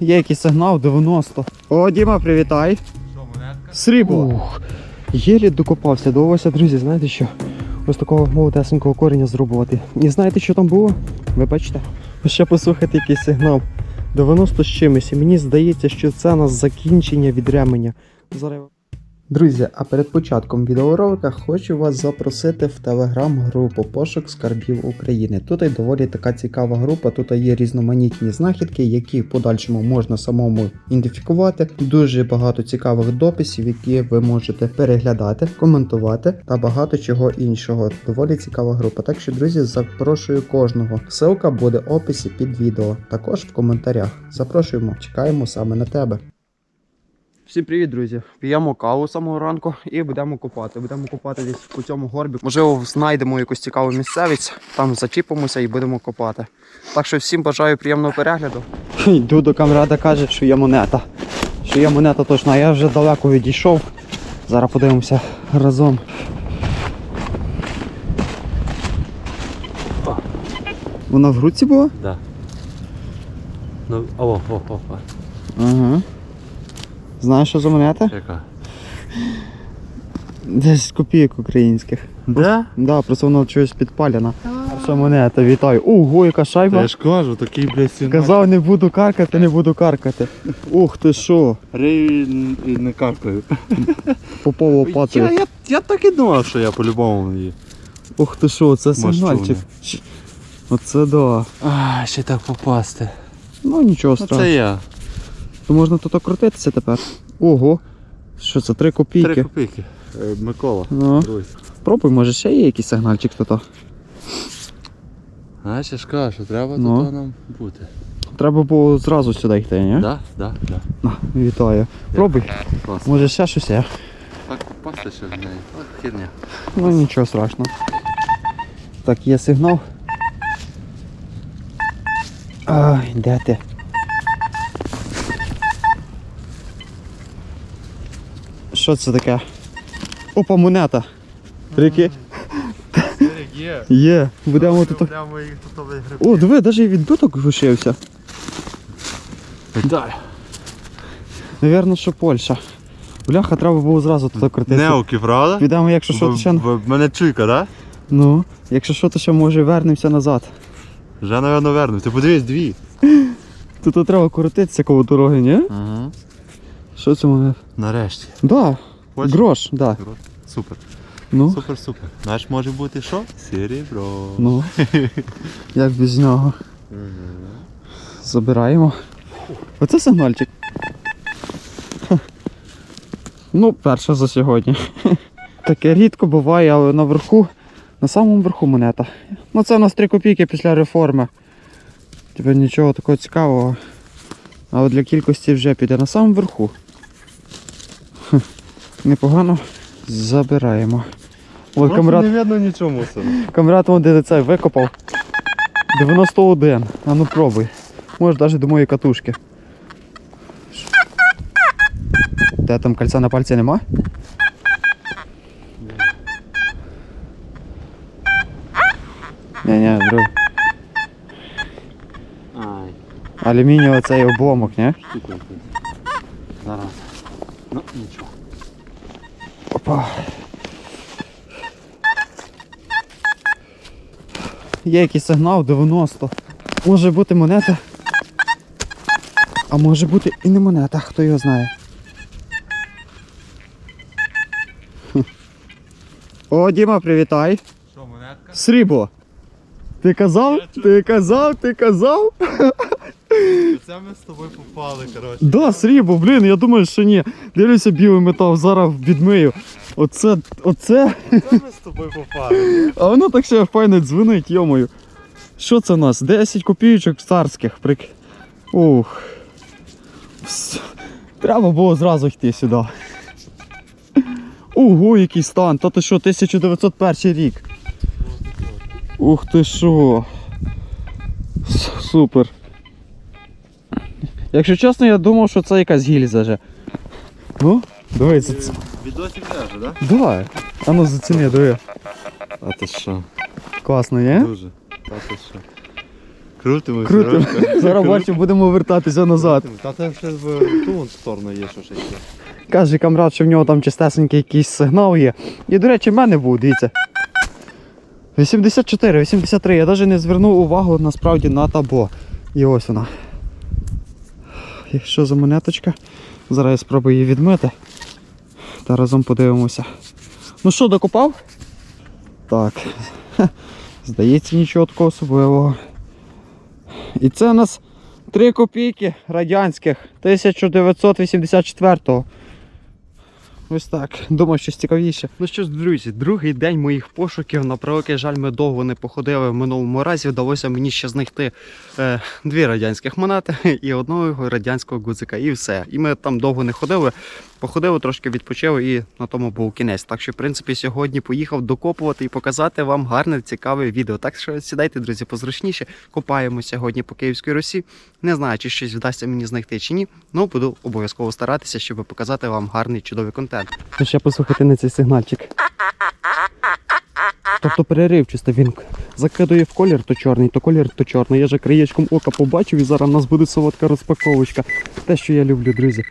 Є якийсь сигнал 90. О, Діма, привітай. Що, монетка? Срібло. Ух, єлі докопався. Довелося, друзі, знаєте що? Ось такого молодесенького кореня зробувати. І знаєте, що там було? Ви бачите? Ще послухайте якийсь сигнал. 90 з чимось. І мені здається, що це у нас закінчення відремення. Зараз... Друзі, а перед початком відеоролика хочу вас запросити в телеграм-групу Пошук скарбів України. Тут і доволі така цікава група. Тут є різноманітні знахідки, які в подальшому можна самому ідентифікувати. Дуже багато цікавих дописів, які ви можете переглядати, коментувати та багато чого іншого. Доволі цікава група. Так що, друзі, запрошую кожного. Ссылка буде в описі під відео, також в коментарях. Запрошуємо, чекаємо саме на тебе. Всім привіт, друзі! П'ємо каву з самого ранку і будемо копати. Будемо копати десь по цьому горбі. Можливо, знайдемо якусь цікаву місцевість, там зачіпимося і будемо копати. Так що всім бажаю приємного перегляду. Йду до камрада, каже, що є монета. Що є монета точно, а я вже далеко відійшов. Зараз подивимося разом. Вона в грудці була? Да. Ну, о, о, о, о. Ага. Знаєш, що за монета? Яка? 10 копійок українських. Да? Да, просто воно чогось підпалена. А що монета, вітаю. Ого, яка шайба. Я ж кажу, такий, блядь, сінак. Казав, не буду каркати, не буду каркати. Ух ти що, Рей і не каркаю. попова Я, я, я так і думав, що я по-любому її. Ух ти що, це сигнальчик. Оце да. А, ще так попасти. Ну нічого Ну, страшного. це я. То можна тут крутитися тепер. Ого. Що це, три копійки? Три копійки. Е, Микола. Ну, пробуй, може ще є якийсь сигнальчик тут. Знаєш, я ж кажу, що треба Ну. тут нам бути. Треба було зразу сюди йти, ні? Да, да. На, вітаю. Пробуй. Клас. Може ще щось є. Так попасти ще в неї. От херня. Ну нічого страшного. Так, є сигнал. Ай, де ти? Що це таке? Опа, монета. Ріки? Є. Є. Будемо тут. О, диви, навіть і відбиток лишився. Дай. Навірно, що Польща. Бляха, треба було зразу туди крутитися. Неоки, правда? Підемо, якщо що, то ще. В, мене чуйка, да? Ну, якщо що, то ще може вернемося назад. Вже, напевно, вернусь. Ти подивись, дві. Тут треба крутитися коло дороги, ні? Ага. Що це монета? Нарешті. Да, Ось. грош, да. Супер. Ну, Супер, супер. Знаєш, може бути що? Серебро. ну. Як без нього. Забираємо. Оце сигнальчик. Ну, перше за сьогодні. Таке рідко буває, але наверху, на самому верху монета. Ну це у нас 3 копійки після реформи. Тепер нічого такого цікавого. А от для кількості вже піде на самому верху. Непогано забираємо. Ой, камрад, не видно нічого мусора. камрад вон де цей викопав. 91. А ну пробуй. Може навіть до моєї катушки. Де там кольця на пальці нема? Ні-ні, друг. Алюмінієвий цей обломок, ні? штука. Зараз. Ну, нічого. Опа. Є якийсь сигнал 90. Може бути монета. А може бути і не монета, хто його знає. О, Діма, привітай. Що, монетка? Срібло. Ти казав? Ти казав, ти казав? Це ми з тобою попали, коротше. Да, срібло, блін, я думаю, що ні. Дивлюся білий метал, зараз відмию. Оце, оце. Це ми з тобою попали. А воно так ще файно дзвонить, йомою. Що це у нас? 10 копійочок царських. Прик... Ух. Треба було зразу йти сюди. Ого, який стан. Та ти що, 1901 рік. Ух ти що. Супер. Якщо чесно, я думав, що це якась гільза же. Ну, дивись, це. Відосик ляже, да? Давай. А ну заціни, диви. А ти що? Класно, є? Дуже. Та ти що? Крутимо, Крутимо. Зараз бачимо, будемо вертатися назад. Та там ще в ту вон сторону є, що ще є. Каже камрад, що в нього там чистесенький якийсь сигнал є. І, до речі, в мене був, дивіться. 84, 83. Я навіть не звернув увагу насправді на табо. І ось вона. І Що за монеточка? Зараз я спробую її відмити. Та разом подивимося. Ну що, докопав? Так. Здається, нічого такого особливого. І це у нас 3 копійки радянських 1984-го. Ось так. Думаю, щось цікавіше. Ну що ж, друзі, другий день моїх пошуків. На превеликий жаль, ми довго не походили в минулому разі. Вдалося мені ще знайти е, дві радянських монети і одного радянського гудзика. І все. І ми там довго не ходили. Походили, трошки відпочили і на тому був кінець. Так що, в принципі, сьогодні поїхав докопувати і показати вам гарне, цікаве відео. Так що сідайте, друзі, позручніше. Копаємо сьогодні по Київській Русі. Не знаю, чи щось вдасться мені знайти чи ні. Ну буду обов'язково старатися, щоб показати вам гарний чудовий контент. Ну, ще послухайте на цей сигнальчик. Тобто переривчисто він закидує в колір, то чорний, то колір, то чорний. Я же краєчком ока побачив і зараз у нас буде солодка розпаковочка. Те, що я люблю, друзі.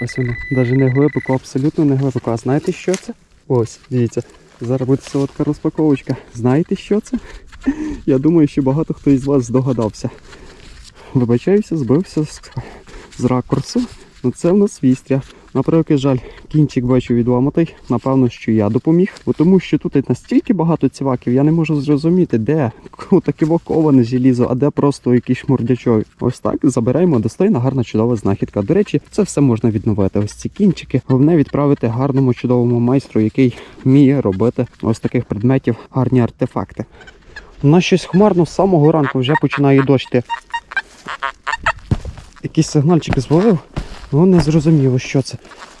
Ось воно. Навіть не глибоко, абсолютно не глибоко. А знаєте, що це? Ось, дивіться. Зараз буде солодка розпаковочка. Знаєте, що це? Я думаю, що багато хто із вас здогадався. Вибачаюся, збився з, з ракурсу. Ну це в нас вістря. На превеликий жаль, кінчик бачу відламатий. Напевно, що я допоміг. Бо тому що тут настільки багато ціваків, я не можу зрозуміти, де таке воковане желізо, а де просто якийсь шмурдячок. Ось так забираємо достойна, гарна, чудова знахідка. До речі, це все можна відновити. Ось ці кінчики. Головне відправити гарному чудовому майстру, який вміє робити ось таких предметів гарні артефакти. У нас щось хмарно з самого ранку вже починає дощити. Якийсь сигнальчик зловив, ну не зрозуміло, що це.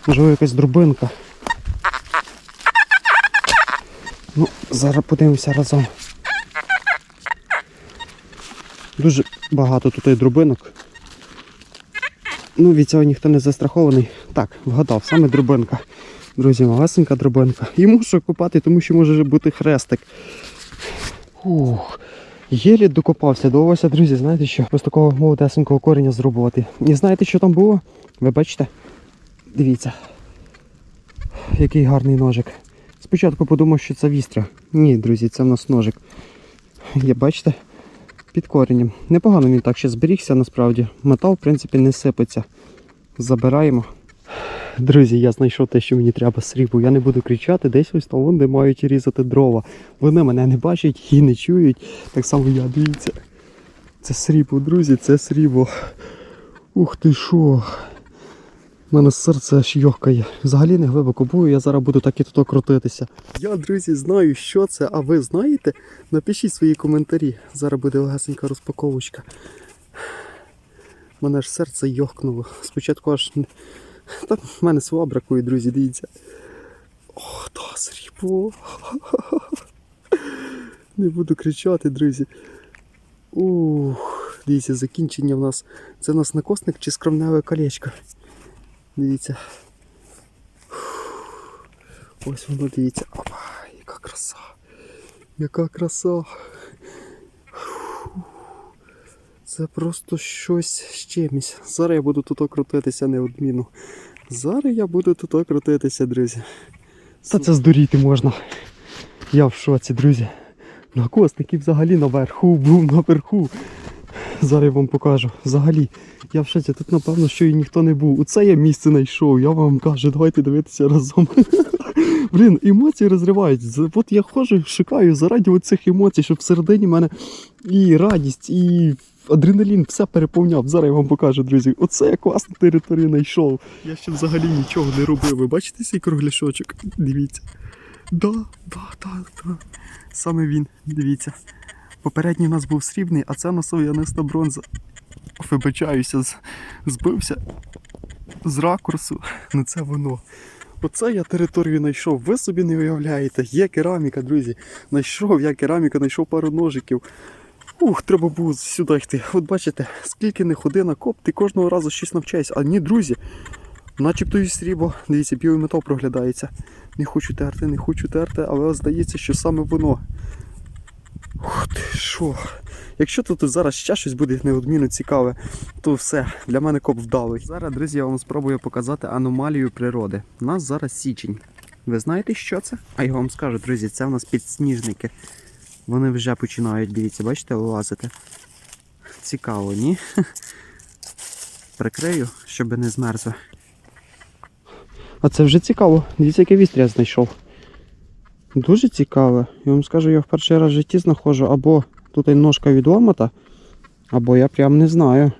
Можливо, якась дробинка. Ну, зараз подивимося разом. Дуже багато тут і дробинок. Ну, від цього ніхто не застрахований. Так, вгадав, саме дробинка. Друзі, малесенька дробинка. І мушу купати, тому що може бути хрестик. Ух. Єлі докопався, довелося, друзі, знаєте що? Ось такого молодесенького кореня зрубувати. І знаєте, що там було? Ви бачите? Дивіться. Який гарний ножик. Спочатку подумав, що це вістря. Ні, друзі, це в нас ножик. Є, бачите? Під коренем. Непогано він так ще зберігся насправді. Метал, в принципі, не сипеться. Забираємо. Друзі, я знайшов те, що мені треба срібу. Я не буду кричати, десь ось там вони мають різати дрова. Вони мене не бачать і не чують. Так само я, дивіться. Це срібло, друзі, це срібло. Ух ти що. У мене серце аж йохкає. Взагалі не глибоко бою, я зараз буду так і тут крутитися. Я, друзі, знаю, що це, а ви знаєте? Напишіть свої коментарі. Зараз буде легасенька розпаковочка. Мене ж серце йохкнуло. Спочатку аж. Не- Та в мене слова бракує, друзі, дивіться. Ох, та срібло. Не буду кричати, друзі. Ух, дивіться, закінчення в нас. Це у нас накосник чи скромневе колечко. Дивіться. Ось воно дивіться. Опа, яка краса. Яка краса. Це просто щось з чимось. Зараз я буду тут крутитися неодмінно. Зараз я буду тут крутитися, друзі. Та це здуріти можна. Я в шоці, друзі. Накосник і взагалі наверху, був наверху. Зараз я вам покажу. Взагалі, я в шоці, тут напевно, що і ніхто не був. Оце я місце знайшов. Я вам кажу, давайте дивитися разом. Блін, емоції розривають. От я ходжу, шукаю заради оцих емоцій, щоб всередині мене і радість, і адреналін все переповняв. Зараз я вам покажу, друзі. Оце я класну територію знайшов. Я ще взагалі нічого не робив. Ви бачите цей кругляшочок? Дивіться. Да, да, да, да. Саме він, дивіться. Попередній у нас був срібний, а це нас сов'яниста бронза. Вибачаюся, збився з ракурсу. Ну це воно. Оце я територію знайшов. Ви собі не уявляєте. Є кераміка, друзі. Знайшов я кераміка, знайшов пару ножиків. Ух, треба було сюди йти. От бачите, скільки не ходи на коп, ти кожного разу щось навчаєшся. А ні, друзі, начебто і срібло. Дивіться, білий метал проглядається. Не хочу терти, не хочу терти, але здається, що саме воно. Ух ти що? Якщо тут зараз ще щось буде неодмінно цікаве, то все, для мене коп вдалий. Зараз, друзі, я вам спробую показати аномалію природи. У нас зараз січень. Ви знаєте, що це? А я вам скажу, друзі, це в нас підсніжники. Вони вже починають, дивіться, бачите, вилазити. Цікаво, ні? Прикрию, щоб не змерзло. А це вже цікаво. Дивіться, який вістря знайшов. Дуже цікаве. Я вам скажу, я в перший раз в житті знаходжу або тут ножка відломата, або я прям не знаю.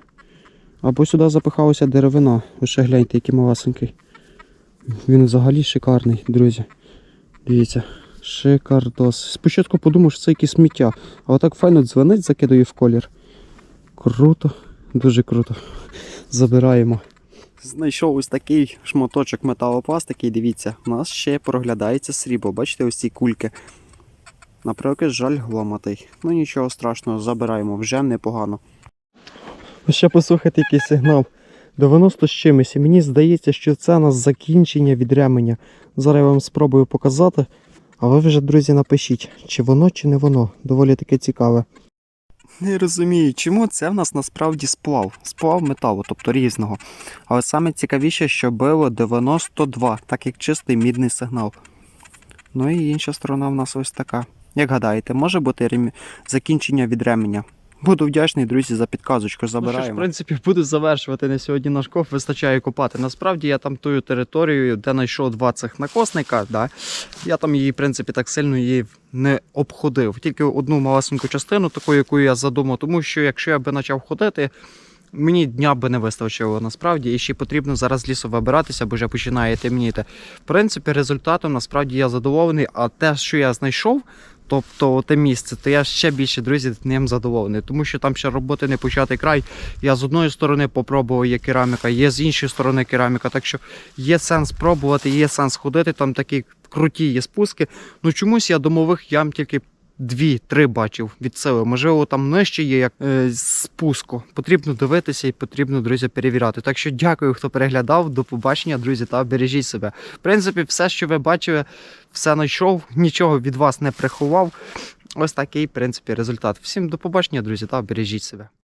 Або сюди запихалася деревина. Ви гляньте, який малесенький. Він взагалі шикарний, друзі. Дивіться, шикардос. Спочатку подумав, що це якесь сміття, а отак файно дзвонить, закидаю в колір. Круто, дуже круто. Забираємо. Знайшов ось такий шматочок металопластики, дивіться, у нас ще проглядається срібло. Бачите, ось ці кульки. Наприклад, жаль гломатий. Ну нічого страшного, забираємо, вже непогано. Ще послухайте, який сигнал. 90 з чимось. І мені здається, що це у нас закінчення від ременя. Зараз я вам спробую показати. А ви вже, друзі, напишіть, чи воно, чи не воно. Доволі таке цікаве. Не розумію, чому це в нас насправді сплав. Сплав металу, тобто різного. Але саме цікавіше, що било 92, так як чистий мідний сигнал. Ну і інша сторона в нас ось така. Як гадаєте, може бути рем... закінчення від ременя? Буду вдячний, друзі, за підказочку. Ну, що ж, в принципі, буду завершувати на сьогодні наш ков вистачає копати. Насправді я там тою територією, де знайшов два цих накосника, да, я там її, в принципі, так сильно її не обходив. Тільки одну малесеньку частину, таку, яку я задумав, тому що якщо я би почав ходити, мені дня би не вистачило насправді, і ще потрібно зараз з лісу вибиратися, бо вже починає темніти. В принципі, результатом насправді я задоволений, а те, що я знайшов, тобто те місце, то я ще більше, друзі, ним задоволений, тому що там ще роботи не початий край. Я з одної сторони попробував, є кераміка, є з іншої сторони кераміка. Так що є сенс пробувати, є сенс ходити. Там такі круті є спуски. Ну чомусь я домових ям тільки. Дві-три бачив від сили. Можливо, там нижче є як е, спуску. Потрібно дивитися і потрібно, друзі, перевіряти. Так що дякую, хто переглядав. До побачення, друзі, та бережіть себе. В принципі, все, що ви бачили, все знайшов, нічого від вас не приховав. Ось такий, в принципі, результат. Всім до побачення, друзі, та бережіть себе.